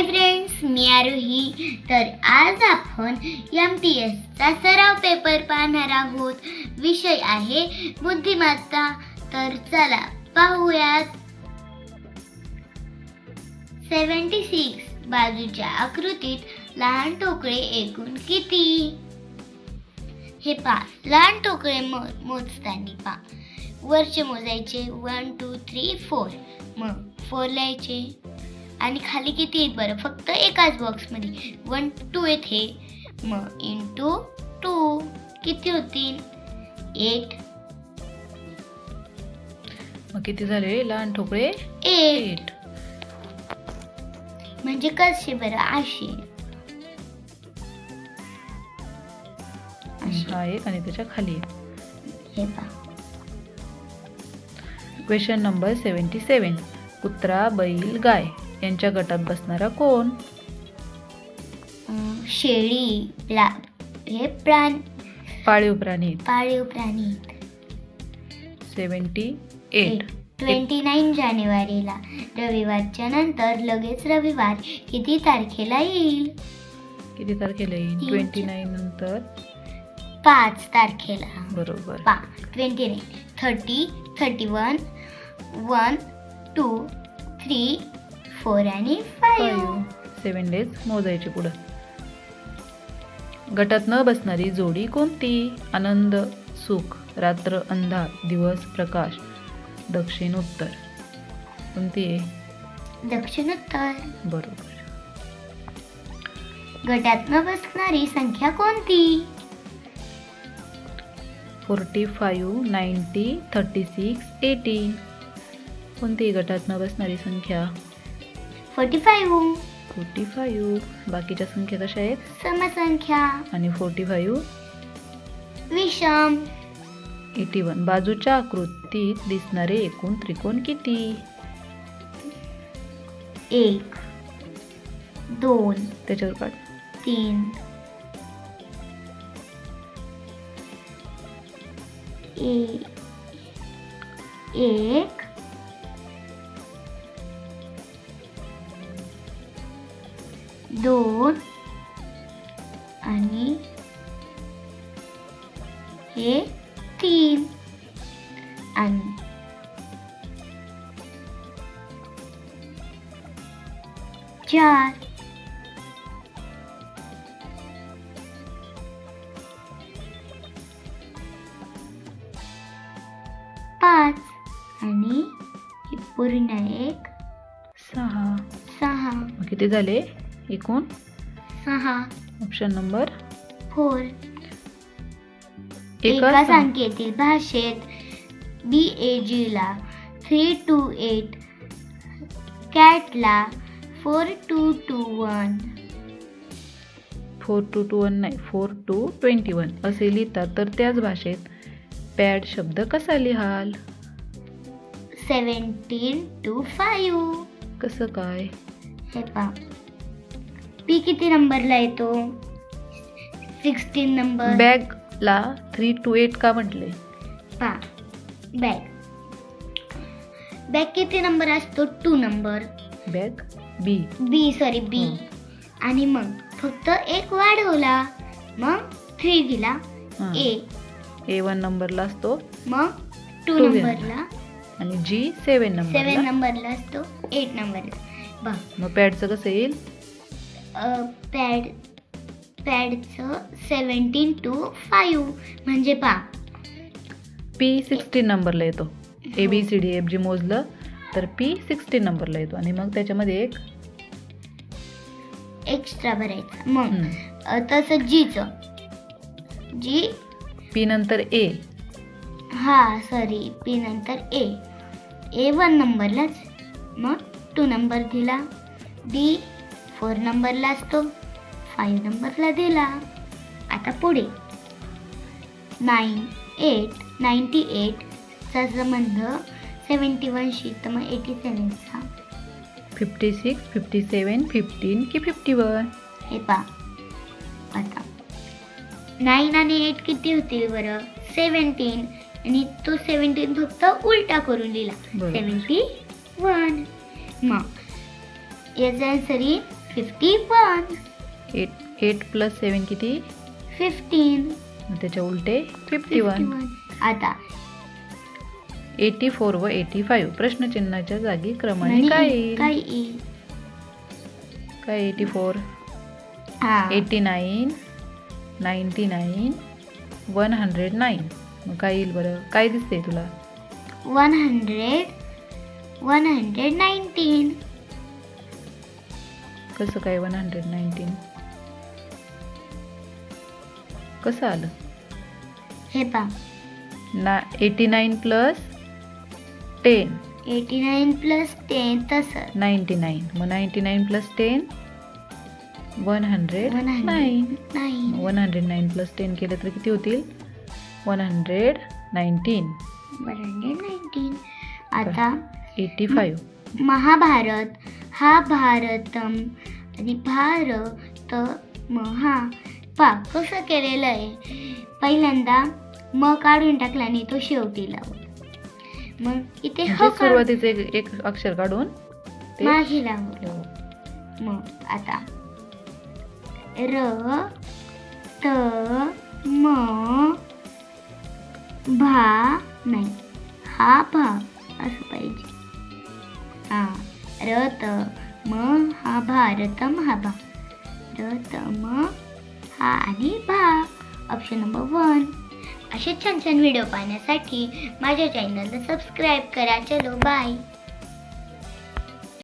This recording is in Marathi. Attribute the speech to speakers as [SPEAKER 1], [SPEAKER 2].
[SPEAKER 1] हाय फ्रेंड्स मी आरोही. तर आज आपण एम टी एसचा सराव पेपर पाहणार आहोत. विषय आहे बुद्धिमत्ता. तर चला पाहूयात. सेवन्टी सिक्स बाजूच्या आकृतीत लहान टोकळे एकूण किती? हे पा लहान टोकळे मो मोजताना पा वरचे मोजायचे वन टू थ्री फोर मग फोर लिहायचे. आणि खाली किती आहेत बरं? फक्त एकाच बॉक्समध्ये वन टू येथे मग इंटू टू किती होतील? एट
[SPEAKER 2] मग किती झाले? लहान ठोकळे?
[SPEAKER 1] एट म्हणजे कसे बरं? असे.
[SPEAKER 2] हा एक आणि त्याच्याखाली.
[SPEAKER 1] हे
[SPEAKER 2] क्वेश्चन नंबर सेवन्टी सेवन कुत्रा बैल गाय. यांच्या गटात बसणारा कोण?
[SPEAKER 1] शेळी हे प्राण
[SPEAKER 2] पाळीव प्राणी
[SPEAKER 1] पाळीव प्राणी
[SPEAKER 2] सेवन्टी एट
[SPEAKER 1] ट्वेंटी नाईन जानेवारीला रविवारच्या नंतर लगेच रविवार. किती तारखेला येईल?
[SPEAKER 2] किती तारखेला येईल?
[SPEAKER 1] तीन.
[SPEAKER 2] ट्वेंटी नाईन नंतर?
[SPEAKER 1] पाच तारखेला.
[SPEAKER 2] बरोबर.
[SPEAKER 1] पा twenty nine thirty thirty one one two three four आणि फाईव्ह
[SPEAKER 2] सेवन डेज मोजायचे पुढं. गटात न बसणारी जोडी कोणती? आनंद सुख रात्र अंधार दिवस प्रकाश दक्षिण उत्तर. कोणती आहे?
[SPEAKER 1] दक्षिणोत्तर
[SPEAKER 2] बरोबर.
[SPEAKER 1] गटात न बसणारी संख्या कोणती?
[SPEAKER 2] Forty five ninety thirty six eighty. कोणती गटात न बसणारी संख्या?
[SPEAKER 1] फोर्टी फाईव्ह
[SPEAKER 2] फोर्टी फाईव्ह बाकीच्या संख्या कशा आहेत?
[SPEAKER 1] समसंख्या.
[SPEAKER 2] आणि फोर्टी फाईव्ह
[SPEAKER 1] विषम.
[SPEAKER 2] Eighty one. बाजूच्या आकृतीत दिसणारे एकूण त्रिकोण किती?
[SPEAKER 1] एक दोन
[SPEAKER 2] त्याच्यावर काढ.
[SPEAKER 1] तीन ए- एक दोन आणि हे तीन. आणि चार. पाच. आणि पूर्ण एक.
[SPEAKER 2] सहा.
[SPEAKER 1] सहा.
[SPEAKER 2] किती झाले? एकूण?
[SPEAKER 1] सहा.
[SPEAKER 2] Option number
[SPEAKER 1] four.
[SPEAKER 2] एका
[SPEAKER 1] संख्येतील भाषेत बी ए जीला three two eight catla four two two one
[SPEAKER 2] four two two one नाही फोर टू ट्वेंटी वन असे लिहितात. तर त्याच भाषेत पॅड शब्द कसा लिहाल?
[SPEAKER 1] सेवन्टीन टू फाईव्ह
[SPEAKER 2] कसं काय?
[SPEAKER 1] हे पा पी किती नंबरला येतो सिक्स्टीन नंबर
[SPEAKER 2] बॅगला थ्री टू एट का म्हटले?
[SPEAKER 1] पा बॅग बॅग किती नंबर असतो? Two number
[SPEAKER 2] bag B
[SPEAKER 1] B sorry B. आणि मग फक्त एक वाढवला. मग थ्री दिला. ए
[SPEAKER 2] ए वन नंबरला असतो.
[SPEAKER 1] मग टू
[SPEAKER 2] Two
[SPEAKER 1] नंबरला
[SPEAKER 2] आणि जी सेवन
[SPEAKER 1] सेवन
[SPEAKER 2] नंबरला
[SPEAKER 1] नंबरला असतो. एट नंबरला बघ.
[SPEAKER 2] मग पॅडचं कसं येईल?
[SPEAKER 1] पॅड पॅडचं सेवन्टीन टू फाईव्ह म्हणजे पा
[SPEAKER 2] पी सिक्स्टीन नंबरला येतो. A B C D F G मोजलं तर पी सिक्स्टीन नंबरला येतो. आणि मग त्याच्यामध्ये एक
[SPEAKER 1] एक्स्ट्रा भरायचा. मग तसं जीचं जी
[SPEAKER 2] पी नंतर ए
[SPEAKER 1] हा सॉरी पी नंतर ए ए वन नंबरलाच मग टू नंबर दिला. बी फोर नंबरला असतो. फाईव्ह नंबरला दिला. आता पुढे. नाईन एट नाईन्टी एटचा संबंध सेवन्टी वनशी तर मग eighty सेवनचा
[SPEAKER 2] fifty six fifty seven fifteen की फिफ्टी वन?
[SPEAKER 1] हे पा आता. नाईन आणि एट किती होतील बरं? सेवन्टीन आणि तो सेवन्टीन फक्त उलटा करून लिहिला. Seventy one. मग याचा आन्सर येईल fifty one
[SPEAKER 2] eight eight plus seven किती?
[SPEAKER 1] फिफ्टीन.
[SPEAKER 2] त्याच्या उलटे फिफ्टी वन.
[SPEAKER 1] आता.
[SPEAKER 2] एटी फोर व एटी फाईव्ह. प्रश्नचिन्हाच्या जागी क्रमाने काय येईल?
[SPEAKER 1] काय येईल?
[SPEAKER 2] काय eighty four? Eighty nine ninety nine one hundred nine. मग काय येईल बरं? काय दिसते तुला?
[SPEAKER 1] One hundred one hundred nineteen
[SPEAKER 2] कसं काय वन हंड्रेड नाईन्टीन कसं आलं?
[SPEAKER 1] हे पा
[SPEAKER 2] ना eighty nine plus ten
[SPEAKER 1] eighty nine plus ten तसं.
[SPEAKER 2] नाईन्टी नाईन मग ninety nine plus ten one hundred nine
[SPEAKER 1] nine
[SPEAKER 2] one hundred nine plus ten केलं तर किती होतील? One hundred nineteen
[SPEAKER 1] one hundred nineteen आता
[SPEAKER 2] एटी फाईव्ह
[SPEAKER 1] महाभारत हा भारतम आणि भारत महा पा कसं केलेलं आहे? पहिल्यांदा म काढून टाकला आणि तो शेवटी लावला. मग इथे
[SPEAKER 2] म्हणजे
[SPEAKER 1] ह काढून
[SPEAKER 2] सुरुवातीचं एक एक अक्षर काढून ते
[SPEAKER 1] मागे लावलं. मग आता र त म भा नाही. हा भा असं पाहिजे. हा. र त म हा रतम हा भा. रत म हा आणि भा. ऑप्शन नंबर वन असे छान छान व्हिडिओ पाहण्यासाठी माझ्या चॅनलला सबस्क्राईब करा. चलो बाय